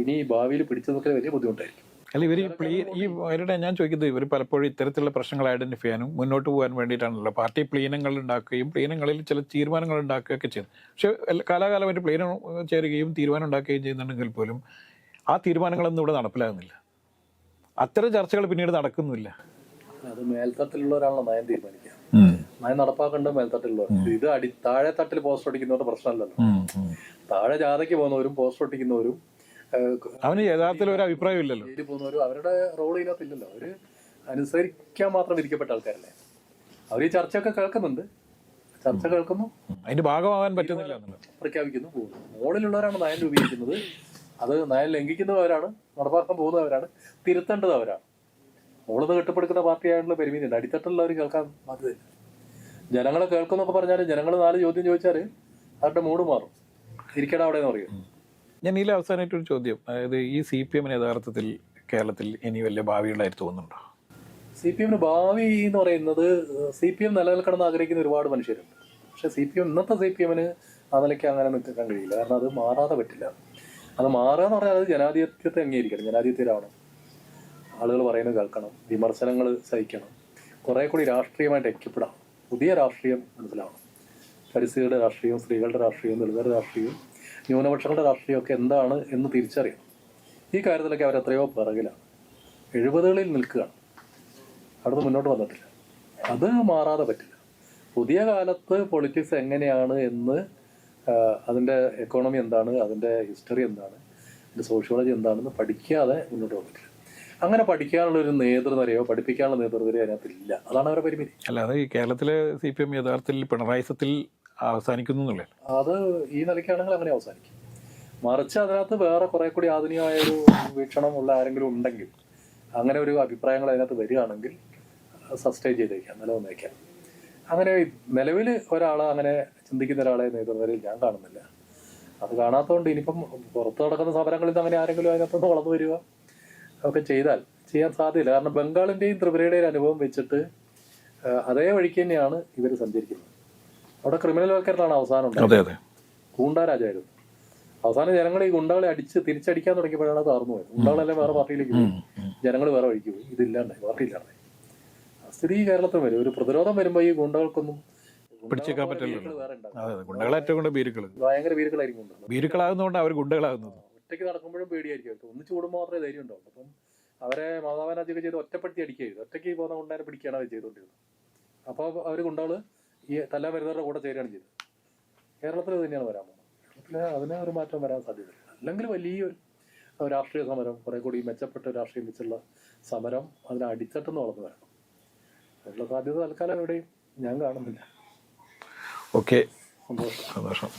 [SPEAKER 2] ഇനി ഭാവിയിൽ പിടിച്ചു നിൽക്കാൻ വലിയ ബുദ്ധിമുട്ടായിരിക്കും.
[SPEAKER 1] അല്ല ഇവർ ഈ പ്ലീ ഈ അവരുടെ ഞാൻ ചോദിക്കുന്നത് ഇവർ പലപ്പോഴും ഇത്തരത്തിലുള്ള പ്രശ്നങ്ങൾ ഐഡന്റിഫൈ ചെയ്യാനും മുന്നോട്ട് പോകാൻ വേണ്ടിയിട്ടാണല്ലോ പാർട്ടി പ്ലീനങ്ങൾ ഉണ്ടാക്കുകയും പ്ലീനങ്ങളിൽ ചില തീരുമാനങ്ങൾ ഉണ്ടാക്കുകയൊക്കെ ചെയ്യുന്നത്. പക്ഷേ കാലാകാലമായിട്ട് പ്ലീനം ചേരുകയും തീരുമാനം ഉണ്ടാക്കുകയും ചെയ്യുന്നുണ്ടെങ്കിൽ പോലും ആ തീരുമാനങ്ങളൊന്നും ഇവിടെ നടപ്പിലാകുന്നില്ല. അത്തരം ചർച്ചകൾ പിന്നീട് നടക്കുന്നില്ല.
[SPEAKER 2] അത് മേൽത്തട്ടിലുള്ളവരാണല്ലോ നയം തീരുമാനിക്കുക. നയം നടപ്പാക്കേണ്ടത് മേൽത്തട്ടിലുള്ളവർ. ഇത് അടി താഴെ തട്ടിൽ പോസ്റ്റ് ഒട്ടിക്കുന്നവരുടെ പ്രശ്നമല്ലല്ലോ. താഴെ ജാഥയ്ക്ക് പോകുന്നവരും പോസ്റ്റ് ഒട്ടിക്കുന്നവരും
[SPEAKER 1] അവന് യഥാർത്ഥത്തിൽ ഒരു അഭിപ്രായം ഇല്ലല്ലോ.
[SPEAKER 2] പോകുന്നവരും അവരുടെ റോൾ ഇതിനകത്ത് ഇല്ലല്ലോ അവർ അനുസരിക്കാൻ മാത്രം വിധിക്കപ്പെട്ട ആൾക്കാരല്ലേ. അവർ ഈ ചർച്ചയൊക്കെ കേൾക്കുന്നുണ്ട്. ചർച്ച കേൾക്കുന്നു.
[SPEAKER 1] അതിന്റെ ഭാഗമാകാൻ പറ്റുന്നില്ല
[SPEAKER 2] പ്രഖ്യാപിക്കുന്നു പോകുന്നു. മുകളിലുള്ളവരാണ് നയം രൂപീകരിക്കുന്നത്. അത് നയം ലംഘിക്കുന്നവരാണ് നടപ്പാക്കാൻ പോകുന്നവരാണ് തിരുത്തേണ്ടത് അവരാണ്. മുകളിൽ നിന്ന് കെട്ടിപ്പടുക്കുന്ന പാർട്ടിയായിട്ടുള്ള പരിമിതിയുണ്ട് അടിത്തട്ടുള്ളവർ കേൾക്കാൻ സാധ്യതയില്ല ജനങ്ങളെ കേൾക്കുന്നൊക്കെ പറഞ്ഞാൽ ജനങ്ങൾ നാല് ചോദ്യം ചോദിച്ചാൽ അവരുടെ മൂഡ് മാറും. ഇരിക്കട അവിടെ എന്ന് പറയും.
[SPEAKER 1] ഞാൻ ഇതിൽ അവസാനമായിട്ട് ഒരു ചോദ്യം. അതായത് ഈ സി പി എമ്മിന് യഥാർത്ഥത്തിൽ കേരളത്തിൽ ഇനി വലിയ ഭാവിയുള്ളതായിട്ട് തോന്നുന്നുണ്ടോ?
[SPEAKER 2] സി പി എമ്മിന് ഭാവി എന്ന് പറയുന്നത് സി പി എം നിലനിൽക്കണമെന്ന് ആഗ്രഹിക്കുന്ന ഒരുപാട് മനുഷ്യരുണ്ട്. പക്ഷെ സി പി എം ഇന്നത്തെ സി പി എമ്മിന് ആ നിലയ്ക്ക് അങ്ങനെ നിൽക്കാൻ കഴിയില്ല. കാരണം അത് മാറാതെ പറ്റില്ല. അത് മാറുക എന്ന് പറഞ്ഞാൽ അത് ജനാധിപത്യത്തെ അംഗീകരിക്കണം. ജനാധിപത്യരാവണം. ആളുകൾ പറയുന്നത് കേൾക്കണം. വിമർശനങ്ങൾ സഹിക്കണം. കുറെ കൂടി രാഷ്ട്രീയമായിട്ട് ഐക്യപ്പെടാം. പുതിയ രാഷ്ട്രീയം മനസ്സിലാവണം. പരിസ്ഥിതിയുടെ രാഷ്ട്രീയവും സ്ത്രീകളുടെ രാഷ്ട്രീയവും ദളിതരുടെ രാഷ്ട്രീയവും ന്യൂനപക്ഷങ്ങളുടെ രാഷ്ട്രീയമൊക്കെ എന്താണ് എന്ന് തിരിച്ചറിയണം. ഈ കാര്യത്തിലൊക്കെ അവർ എത്രയോ പിറകിലാണ്. എഴുപതുകളിൽ നിൽക്കുകയാണ്. അവിടുന്ന് മുന്നോട്ട് വന്നിട്ടില്ല. അത് മാറാതെ പറ്റില്ല. പുതിയ കാലത്ത് പൊളിറ്റിക്സ് എങ്ങനെയാണ് എന്ന് അതിന്റെ എക്കോണമി എന്താണ് അതിന്റെ ഹിസ്റ്ററി എന്താണ് അതിന്റെ സോഷ്യോളജി എന്താണെന്ന് പഠിക്കാതെ മുന്നോട്ട് പോകാൻ പറ്റില്ല അങ്ങനെ പഠിക്കാനുള്ള ഒരു നേതൃനിരയോ പഠിപ്പിക്കാനുള്ള നേതൃനിരയോ അതിനകത്തില്ല. അതാണ് അവരുടെ പരിമിതി.
[SPEAKER 1] അല്ലാതെ ഈ കേരളത്തിലെ സി പി എം യഥാർത്ഥത്തിൽ പിണറായിസത്തിൽ അവസാനിക്കുന്നു
[SPEAKER 2] അത് ഈ നിലയ്ക്കാണെങ്കിൽ അങ്ങനെ അവസാനിക്കും. മറിച്ച് അതിനകത്ത് വേറെ കുറെ കൂടി ആധുനികമായ ഒരു വീക്ഷണം ഉള്ള ആരെങ്കിലും ഉണ്ടെങ്കിൽ അങ്ങനെ ഒരു അഭിപ്രായങ്ങൾ അതിനകത്ത് വരികയാണെങ്കിൽ സസ്റ്റൈൻ ചെയ്തേക്കാം നിലവന്നേക്കാം അങ്ങനെ നിലവിൽ ഒരാൾ അങ്ങനെ ചിന്തിക്കുന്ന ഒരാളെ നേതൃനിരയിൽ ഞാൻ കാണുന്നില്ല. അത് കാണാത്തതുകൊണ്ട് ഇനിയിപ്പം പുറത്ത് നടക്കുന്ന സമരങ്ങളിൽ നിന്ന് അങ്ങനെ ആരെങ്കിലും അതിനകത്തുനിന്ന് വളർന്നു വരിക ഒക്കെ ചെയ്താൽ ചെയ്യാൻ സാധ്യതയില്ല. കാരണം ബംഗാളിന്റെയും ത്രിപുരയുടെയും അനുഭവം വെച്ചിട്ട് അതേ വഴിക്ക് തന്നെയാണ് ഇവർ സഞ്ചരിക്കുന്നത്. അവിടെ ക്രിമിനൽ വൽക്കരണമാണ് അവസാനം ഉണ്ടായത്.
[SPEAKER 1] അതെ അതെ.
[SPEAKER 2] ഗൂണ്ടാരാജായിരുന്നു അവസാനം ജനങ്ങൾ ഈ ഗുണ്ടകളെ അടിച്ച് തിരിച്ചടിക്കാൻ തുടങ്ങിയപ്പോഴാണ് അത് താർന്നു പോയത്. ഗുണ്ടകളെല്ലാം വേറെ പാർട്ടിയിലേക്ക് പോയി. ജനങ്ങൾ വേറെ വഴിക്ക് പോയി. ഇതില്ലാണ്ടായി പാർട്ടി ഇല്ലാണ്ടായി സ്ഥിതി ഈ കേരളത്തിൽ വരും. ഒരു പ്രതിരോധം വരുമ്പോൾ ഈ ഗുണ്ടകൾക്കൊന്നും
[SPEAKER 1] പിടിച്ചേക്കാൻ പറ്റില്ല
[SPEAKER 2] ഭയങ്കര ഭീരുക്കളായിരിക്കും കൊണ്ടുള്ളത്
[SPEAKER 1] ഭീരുക്കളാകുന്നതുകൊണ്ട് അവർ ഗുണ്ടകളാകുന്നത്.
[SPEAKER 2] ഒറ്റയ്ക്ക് നടക്കുമ്പോഴും പേടിയായിരിക്കും. അവർക്ക് ഒന്ന് കൂടുമ്പോൾ മാത്രമേ ധൈര്യം ഉണ്ടാവുള്ളൂ. അപ്പം അവരെ മാതാവനാജിയൊക്കെ ചെയ്ത് ഒറ്റപ്പെടുത്തി അടിക്കരുത് ഒറ്റയ്ക്ക് പോകുന്ന കൊണ്ടാരെ പിടിക്കുകയാണ് അവർ ചെയ്തുകൊണ്ടിരുന്നത്. അപ്പോൾ അവർ കൊണ്ടാൾ ഈ തല വരുന്നവരുടെ കൂടെ ചേരുകയാണ് ചെയ്തത്. കേരളത്തിൽ തന്നെയാണ് വരാൻ പോകുന്നത്. കേരളത്തിൽ അതിന് ഒരു മാറ്റം വരാൻ സാധ്യതയില്ല. അല്ലെങ്കിൽ വലിയൊരു രാഷ്ട്രീയ സമരം കുറെ കൂടി മെച്ചപ്പെട്ട രാഷ്ട്രീയം വെച്ചുള്ള സമരം അതിനെ അടിച്ചട്ടെന്ന് വളർന്നു വരണം. അതിനുള്ള സാധ്യത തൽക്കാലം എവിടെയും ഞാൻ കാണുന്നില്ല.
[SPEAKER 1] ഓക്കെ. സന്തോഷം.